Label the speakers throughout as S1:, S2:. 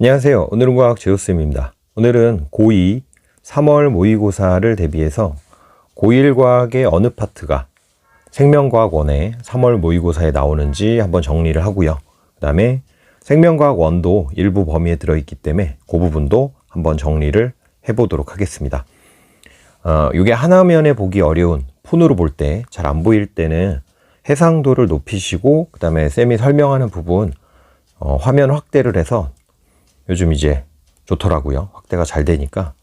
S1: 안녕하세요. 오늘은 과학 제우쌤입니다. 오늘은 고2 3월 모의고사를 대비해서 고1 과학의 어느 파트가 생명과학 원의 3월 모의고사에 나오는지 한번 정리를 하고요. 그 다음에 생명과학 원도 일부 범위에 들어있기 때문에 그 부분도 한번 정리를 해보도록 하겠습니다. 어, 이게 하나면에 보기 어려운 폰으로 볼 때 잘 안 보일 때는 해상도를 높이시고 그 다음에 쌤이 설명하는 부분 어, 화면 확대를 해서 요즘 이제 좋더라고요. 확대가 잘 되니까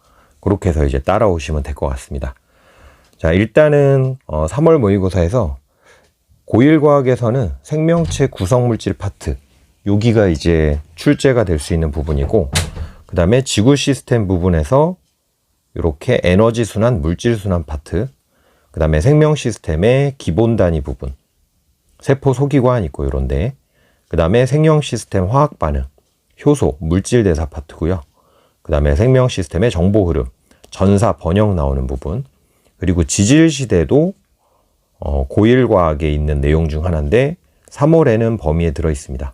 S1: 그렇게 해서 이제 따라오시면 될 것 같습니다. 자, 일단은 어, 3월 모의고사에서 고1 과학에서는 생명체 구성물질 파트 여기가 이제 출제가 될 수 있는 부분이고 그 다음에 지구 시스템 부분에서 이렇게 에너지 순환, 물질 순환 파트 그 다음에 생명 시스템의 기본 단위 부분 세포 소기관 있고 이런데 그 다음에 생명 시스템 화학 반응 효소, 물질 대사 파트고요. 그 다음에 생명 시스템의 정보 흐름, 전사 번역 나오는 부분, 그리고 지질 시대도 어, 고1 과학에 있는 내용 중 하나인데 3월에는 범위에 들어 있습니다.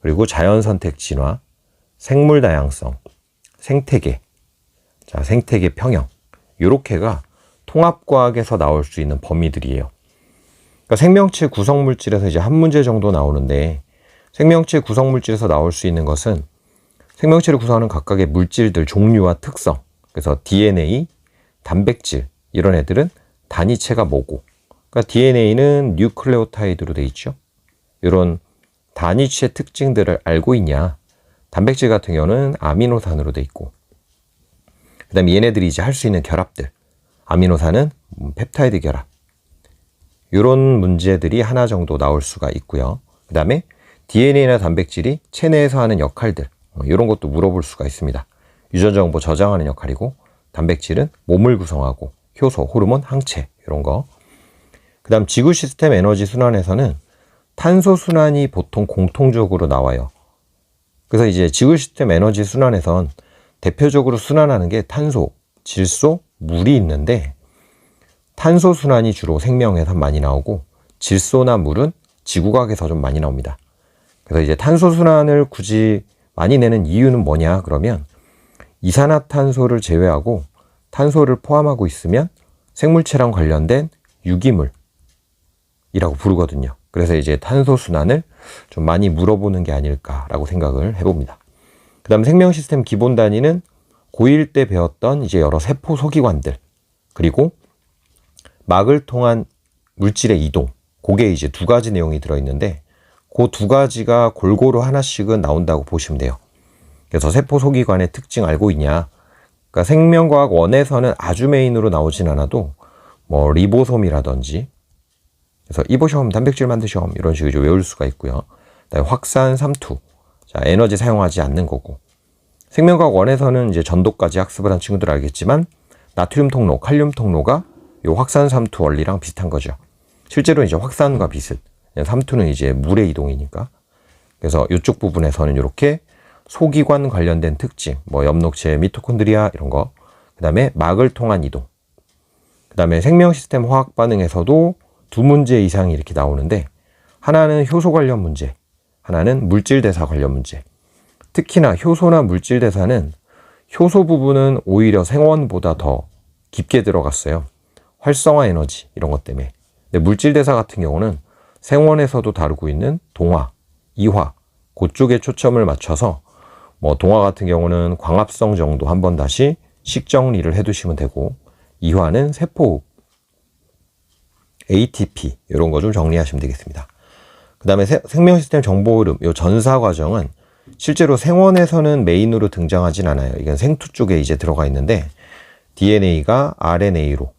S1: 그리고 자연 선택 진화, 생물 다양성, 생태계, 자 생태계 평형, 요렇게가 통합 과학에서 나올 수 있는 범위들이에요. 그러니까 생명체 구성 물질에서 이제 한 문제 정도 나오는데 생명체 구성 물질에서 나올 수 있는 것은 생명체를 구성하는 각각의 물질들 종류와 특성. 그래서 DNA, 단백질 이런 애들은 단위체가 뭐고. 그러니까 DNA는 뉴클레오타이드로 돼 있죠. 이런 단위체 특징들을 알고 있냐? 단백질 같은 경우는 아미노산으로 돼 있고. 그다음에 얘네들이 이제 할 수 있는 결합들. 아미노산은 펩타이드 결합. 이런 문제들이 하나 정도 나올 수가 있고요. 그다음에 DNA나 단백질이 체내에서 하는 역할들 이런 뭐 것도 물어볼 수가 있습니다. 유전 정보 저장하는 역할이고 단백질은 몸을 구성하고 효소, 호르몬, 항체 이런 거. 그다음 지구 시스템 에너지 순환에서는 탄소 순환이 보통 공통적으로 나와요. 그래서 이제 지구 시스템 에너지 순환에선 대표적으로 순환하는 게 탄소, 질소, 물이 있는데 탄소 순환이 주로 생명에서 많이 나오고 질소나 물은 지구과학에서 좀 많이 나옵니다. 그래서 이제 탄소순환을 굳이 많이 내는 이유는 뭐냐 그러면 이산화탄소를 제외하고 탄소를 포함하고 있으면 생물체랑 관련된 유기물이라고 부르거든요. 그래서 이제 탄소순환을 좀 많이 물어보는 게 아닐까라고 생각을 해봅니다. 그 다음 생명 시스템 기본 단위는 고1 때 배웠던 이제 여러 세포 소기관들 그리고 막을 통한 물질의 이동 그게 이제 두 가지 내용이 들어있는데 그 두 가지가 골고루 하나씩은 나온다고 보시면 돼요. 그래서 세포 소기관의 특징 알고 있냐? 그러니까 생명과학 원에서는 아주 메인으로 나오진 않아도 뭐 리보솜이라든지 그래서 이보시험 단백질 만드시험 이런 식으로 외울 수가 있고요. 확산 삼투 자 에너지 사용하지 않는 거고 생명과학 원에서는 이제 전도까지 학습을 한 친구들 알겠지만 나트륨 통로, 칼륨 통로가 요 확산 삼투 원리랑 비슷한 거죠. 실제로 이제 확산과 비슷. 삼투는 이제 물의 이동이니까. 그래서 이쪽 부분에서는 이렇게 소기관 관련된 특징, 뭐 엽록체, 미토콘드리아 이런 거. 그 다음에 막을 통한 이동. 그 다음에 생명 시스템 화학 반응에서도 두 문제 이상이 이렇게 나오는데 하나는 효소 관련 문제, 하나는 물질 대사 관련 문제. 특히나 효소나 물질 대사는 효소 부분은 오히려 생원보다 더 깊게 들어갔어요. 활성화 에너지 이런 것 때문에. 근데 물질 대사 같은 경우는 생원에서도 다루고 있는 동화, 이화 그쪽에 초점을 맞춰서 뭐 동화 같은 경우는 광합성 정도 한번 다시 식정리를 해두시면 되고 이화는 세포 ATP 이런 거 좀 정리하시면 되겠습니다. 그 다음에 생명 시스템 정보 흐름 요 전사 과정은 실제로 생원에서는 메인으로 등장하진 않아요. 이건 생투 쪽에 이제 들어가 있는데 DNA가 RNA로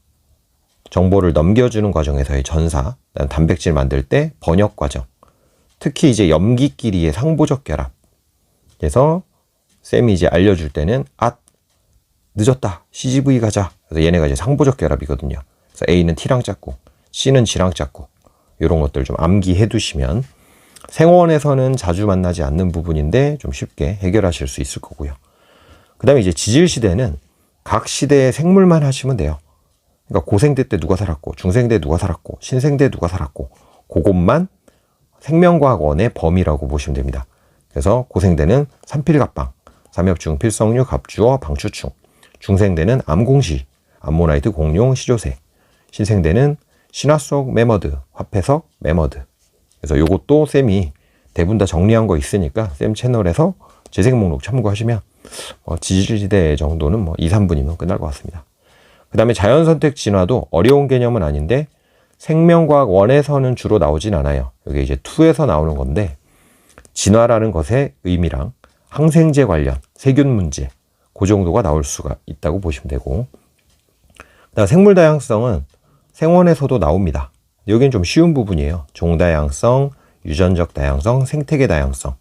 S1: 정보를 넘겨주는 과정에서의 전사, 단백질 만들 때 번역 과정, 특히 이제 염기끼리의 상보적 결합. 그래서 쌤이 이제 알려줄 때는 아 늦었다 CGV 가자. 그래서 얘네가 이제 상보적 결합이거든요. 그래서 A는 T랑 짰고 C는 G랑 짰고 이런 것들 좀 암기해 두시면 생원에서는 자주 만나지 않는 부분인데 좀 쉽게 해결하실 수 있을 거고요. 그 다음에 이제 지질 시대는 각 시대의 생물만 하시면 돼요. 그러니까 고생대 때 누가 살았고, 중생대 누가 살았고, 신생대 누가 살았고, 그것만 생명과학원의 범위라고 보시면 됩니다. 그래서 고생대는 삼필갑방, 삼엽중, 필성류, 갑주어, 방추충. 중생대는 암공시, 암모나이트, 공룡, 시조새. 신생대는 신화 속 메머드, 화폐석 메머드. 그래서 요것도 쌤이 대부분 다 정리한 거 있으니까 쌤 채널에서 재생 목록 참고하시면 뭐 지질지대 정도는 뭐 2, 3분이면 끝날 것 같습니다. 그 다음에 자연 선택 진화도 어려운 개념은 아닌데 생명과학 1에서는 주로 나오진 않아요. 여기 이제 2에서 나오는 건데 진화라는 것의 의미랑 항생제 관련 세균 문제 그 정도가 나올 수가 있다고 보시면 되고 그다음 생물 다양성은 생원에서도 나옵니다. 여기는 좀 쉬운 부분이에요. 종 다양성, 유전적 다양성, 생태계 다양성.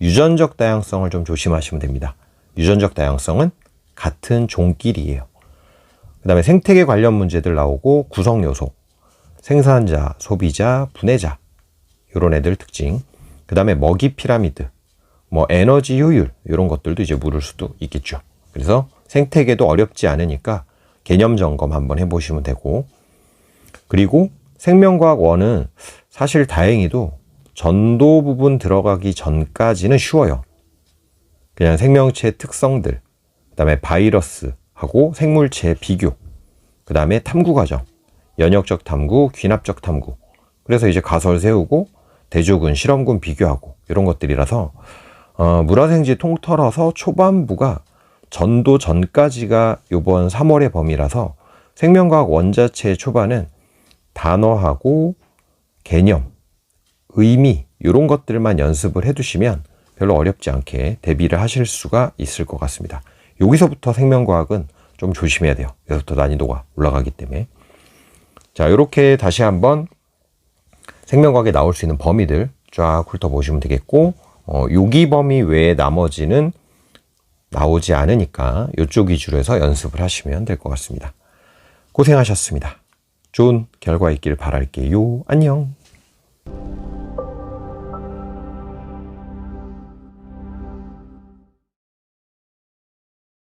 S1: 유전적 다양성을 좀 조심하시면 됩니다. 유전적 다양성은 같은 종끼리예요. 그 다음에 생태계 관련 문제들 나오고 구성 요소, 생산자, 소비자, 분해자 이런 애들 특징. 그 다음에 먹이 피라미드, 뭐 에너지 효율 이런 것들도 이제 물을 수도 있겠죠. 그래서 생태계도 어렵지 않으니까 개념 점검 한번 해보시면 되고 그리고 생명과학 원은 사실 다행히도 전도 부분 들어가기 전까지는 쉬워요. 그냥 생명체 특성들, 그 다음에 바이러스 하고 생물체의 비교, 그 다음에 탐구 과정, 연역적 탐구, 귀납적 탐구. 그래서 이제 가설 세우고 대조군, 실험군 비교하고 이런 것들이라서 어, 물화생지 통틀어서 초반부가 전도 전까지가 요번 3월의 범위라서 생명과학 원자체 초반은 단어하고 개념, 의미 이런 것들만 연습을 해두시면 별로 어렵지 않게 대비를 하실 수가 있을 것 같습니다. 여기서부터 생명과학은 좀 조심해야 돼요. 여기서부터 난이도가 올라가기 때문에. 자, 이렇게 다시 한번 생명과학에 나올 수 있는 범위들 쫙 훑어보시면 되겠고, 어, 요기 범위 외에 나머지는 나오지 않으니까 이쪽 위주로 해서 연습을 하시면 될 것 같습니다. 고생하셨습니다. 좋은 결과 있기를 바랄게요. 안녕.